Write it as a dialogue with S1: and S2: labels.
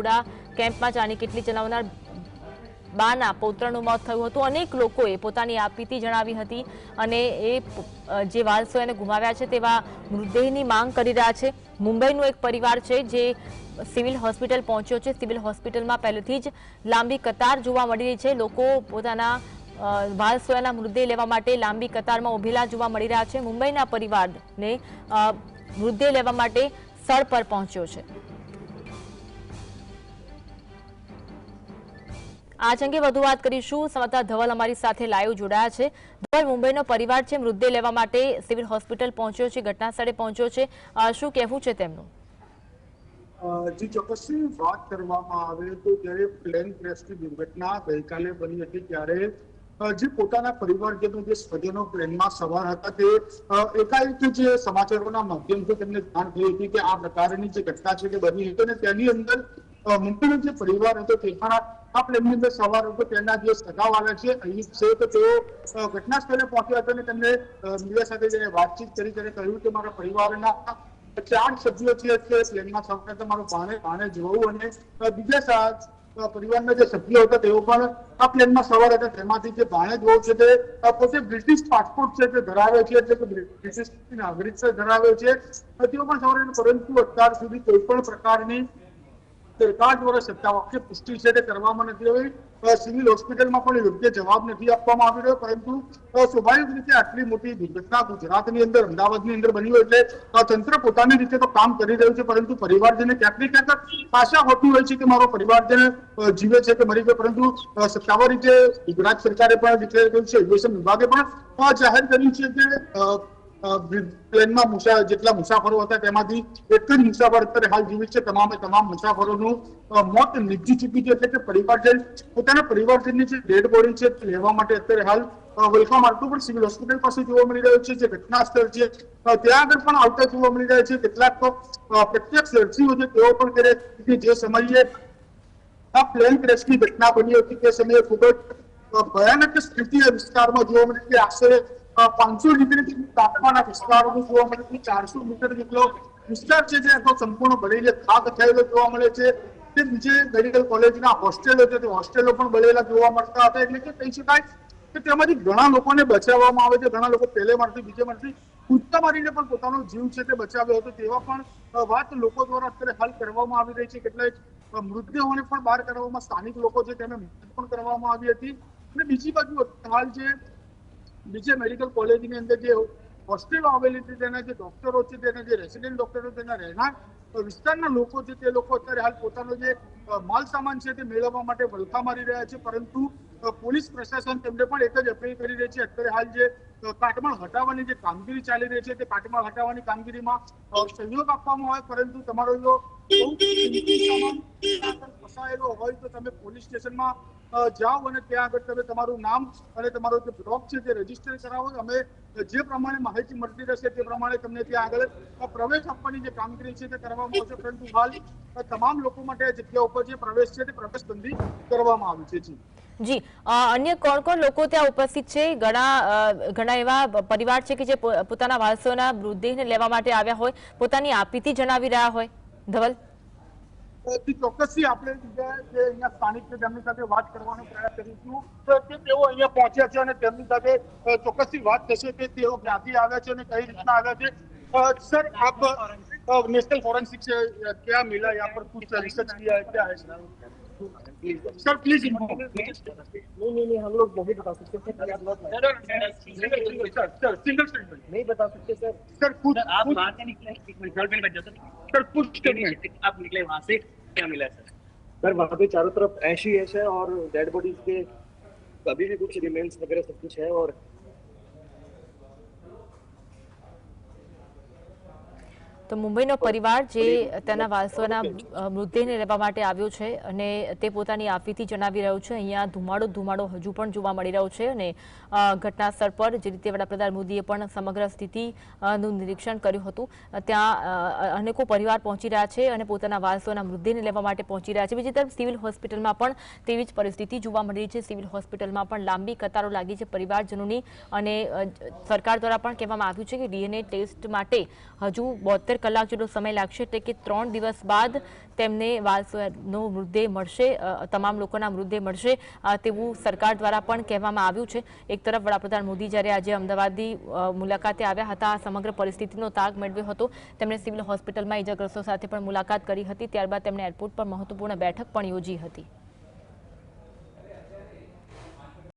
S1: બાબુડા કેમ્પમાં જાણી કેટલી ચલાવનાર બાના, પૌત્રનું મોત થયું હતું. અનેક લોકોએ પોતાની આપીતી જણાવી હતી અને એ જે વારસો એને ગુમાવ્યા છે તેવા મૃતદેહની માંગ કરી રહ્યા છે. મુંબઈનો એક પરિવાર છે જે સિવિલ હોસ્પિટલ પહોંચ્યો છે. સિવિલ હોસ્પિટલમાં પહેલેથી જ લાંબી કતાર જોવા મળી રહી છે. લોકો પોતાના વારસોયાના મૃતદેહ લેવા માટે લાંબી કતારમાં ઉભેલા જોવા મળી રહ્યા છે. મુંબઈના પરિવારને મૃતદેહ લેવા માટે સ્થળ પર પહોંચ્યો છે. આજ અંગે વધુ વાત કરીશું. સંવાદદાતા ધવલ અમારી સાથે લાઈવ જોડાયા છે. ધવલ, મુંબઈનો પરિવાર છે, મૃતદેહ લેવા માટે સિવિલ હોસ્પિટલ પહોંચ્યો છે ઘટના સ્થળે પહોંચ્યો છે. શું કહેવું છે તેમનું?
S2: ત્યારે જે પોતાના પરિવારજનો જે સ્વજનો પ્લેનમાં સવાર હતા તે એકાએક જે સમાચારોના માધ્યમથી તેમને જાણ થઈ હતી કે આ પ્રકારની જે ઘટના છે તે બની હતી અને તેની અંદર મુંબઈનો જે પરિવાર હતો તે પણ છે છે વાતચીત કરી ત્યારે કહ્યું પરિવારના છે જે સભ્યો હતા તેઓ પણ આ પ્લેનમાં સવાર હતા તેમાંથી જે ભાણે જોવું છે તે પોતે બ્રિટિશ પાસપોર્ટ છે તે ધરાવે છે બ્રિટિશ નાગરિકતા ધરાવે છે તેઓ પણ સવારે. પરંતુ અત્યાર સુધી કોઈ પણ પ્રકારની સરકાર દ્વારા સત્તાવાક્ય પુષ્ટિ છે તે કરવામાં નથી આવી. સિવિલ હોસ્પિટલમાં પણ યોગ્ય જવાબ નથી આપવામાં આવી રહ્યો, પરંતુ સ્વાભાવિક રીતે આટલી મોટી દુર્ઘટના ગુજરાતની અંદર, અમદાવાદની અંદર બની હોય એટલે તંત્ર પોતાની રીતે તો કામ કરી રહ્યું છે, પરંતુ પરિવારજને ક્યાંક ને ક્યાંક આશા હોતી હોય છે કે મારો પરિવારજન જીવે છે કે મરી ગયો, પરંતુ સત્તાવાર રીતે ગુજરાત સરકારે પણ ડિક્લેર કર્યું છે એજ્યુકેશન વિભાગે પણ જાહેર કર્યું છે કે પ્લેનમાં મુસા, જેટલા મુસાફરો હતા તેમાંથી એક જ મુસાફર અત્યારે હાલ જીવિત છે. તમામે તમામ મુસાફરોનું મોત નીપજી ચૂકી છે. એટલે કે પરિવારજન પોતાના પરિવારજનની જે ડેડ બોડી છે લેવા માટે અત્યારે હાલ વેલકમ વલખા પણ સિવિલ હોસ્પિટલ પાસે જોવા મળી રહ્યું છે, જે ઘટના સ્થળ છે ત્યાં આગળ પણ આવતા જોવા મળી રહ્યા છે. કેટલાક તો પ્રત્યક્ષ દર્શીઓ છે, તેઓ પણ કરે કે જે સમયે આ પ્લેન ક્રેશની ઘટના બની હતી. તે સમયે ખૂબ જ ભયાનક સ્થિતિ વિસ્તારમાં જોવા મળી હતી આશરે પાંચસો ડિગ્રી તાપમાનના વિસ્તારોનું જોવા મળે છે. ચારસો મીટર જેટલો વિસ્તાર છે જે આખો સંપૂર્ણ ભરીને ખાક થયેલો જોવા મળે છે. તે બીજે મેડિકલ કોલેજના હોસ્ટેલો છે. તે હોસ્ટેલો પણ બળેલા જોવા મળતા હતા. એટલે કે કહી શકાય કે તેમાંથી ઘણા લોકોને બચાવવામાં આવે છે. ઘણા લોકો પહેલે મારથી બીજે મારથી કૂદતા મારીને પણ પોતાનો જીવ છે તે બચાવ્યો હતો. તેવા પણ વાત લોકો દ્વારા અત્યારે હાલ કરવામાં આવી રહી છે. કેટલાક મૃતદેહોને પણ બહાર કરવામાં સ્થાનિક લોકો છે તેને મદદ પણ કરવામાં આવી હતી. અને બીજી બાજુ હાલ જે બીજે મેડિકલ કોલેજની અંદર જે હોસ્ટેલો આવેલી છે, તેના જે ડોક્ટરો છે, તેના જે રેસિડેન્ટ ડોક્ટરો તેના રહેણાંક વિસ્તારના લોકો છે, તે લોકો અત્યારે હાલ પોતાનો જે માલ સામાન છે, તે મેળવવા માટે વલખા મારી રહ્યા છે, પરંતુ પોલીસ પ્રશાસન તેમને પણ એક જ અપીલ કરી રહી છે. અત્યારે હાલ જે કાટમાળ હટાવવાની જે કામગીરી ચાલી રહી છે, તે કાટમાળ હટાવવાની કામગીરીમાં સહયોગ આપવામાં આવે, પરંતુ તમારો જો ફસાયેલો હોય તો તમે પોલીસ સ્ટેશનમાં જાઓ અને ત્યાં આગળ તમે તમારું નામ અને તમારો જે બ્લોક છે તે રજિસ્ટર કરાવો. અમે જે પ્રમાણે માહિતી મળતી રહેશે તે પ્રમાણે તમને ત્યાં આગળ પ્રવેશ આપવાની જે કામગીરી છે તે કરવામાં આવશે. પરંતુ હાલ તમામ લોકો માટે આ જગ્યા ઉપર જે પ્રવેશ છે તે પ્રવેશ બંધી કરવામાં આવી છે. જી.
S1: જી. અન્ય કોણ કોણ લોકો ત્યાં ઉપસ્થિત છે? ઘણા ઘણા એવા પરિવાર છે કે જે પોતાના વારસોના મૃતદેહને લેવા માટે આવ્યા હોય, પોતાની આપીતી જણાવી રહ્યા હોય? ધવલ?
S2: ચોક્કસથી આપણે બીજા જે અહીંયા સ્થાનિક છે તેમની સાથે વાત કરવાનો પ્રયાસ કરીશું તો કે તેઓ અહીંયા પહોંચ્યા છે અને તેમની સાથે અ, ચોક્કસથી વાત થશે કે તેઓ ક્યાંથી આવ્યા છે અને કઈ રીતના આવ્યા છે અ, સર આપ અ, नेशनल फॉरेंसिक से अ, क्या मिला यहाँ पर कुछ रिसर्च किया है क्या है सर प्लीज़
S3: नहीं नहीं नहीं हम लोग नहीं बता सकते सर
S2: सर सिंगल
S3: नहीं बता सकते सर
S2: सर
S4: आप
S2: कुछ-
S4: से निकले सर
S2: कुछ
S4: आप निकले वहाँ से। क्या मिला सर?
S3: सर, वहाँ पे चारों तरफ़ ऐश ही ऐश है और डेड बॉडीज के अभी भी कुछ रिमेन्स वगैरह सब कुछ है और
S1: તો મુંબઈનો પરિવાર જે તેના વારસોના મૃતદેહને લેવા માટે આવ્યો છે અને તે પોતાની આફીથી જણાવી રહ્યો છે. અહીંયા ધુમાડો ધુમાડો હજુ પણ જોવા મળી રહ્યો છે અને ઘટના સ્થળ પર જે રીતે વડાપ્રધાન મોદીએ પણ સમગ્ર સ્થિતિનું નિરીક્ષણ કર્યું હતું. ત્યાં અનેકો પરિવાર પહોંચી રહ્યા છે અને પોતાના વારસોના મૃતદેહને લેવા માટે પહોંચી રહ્યા છે. બીજી તરફ સિવિલ હોસ્પિટલમાં પણ તેવી જ પરિસ્થિતિ જોવા મળી રહી છે. સિવિલ હોસ્પિટલમાં પણ લાંબી કતારો લાગી છે પરિવારજનોની અને સરકાર દ્વારા પણ કહેવામાં આવ્યું છે કે ડીએનએ ટેસ્ટ માટે હજુ બોતેર કલાક જેટલો સમય લાગશે એટલે કે ત્રણ દિવસ બાદ તેમને વાલસોનો મૃતદેહ મળશે તમામ લોકોના મૃતદેહ મળશે તેવું સરકાર દ્વારા પણ કહેવામાં આવ્યું છે. એક તરફ વડાપ્રધાન મોદી જ્યારે આજે અમદાવાદની મુલાકાતે આવ્યા હતા, આ સમગ્ર પરિસ્થિતિનો તાગ મેળવ્યો હતો, તેમણે સિવિલ હોસ્પિટલમાં ઇજાગ્રસ્તો સાથે પણ મુલાકાત કરી હતી, ત્યારબાદ તેમણે એરપોર્ટ પર મહત્વપૂર્ણ બેઠક પણ યોજી હતી.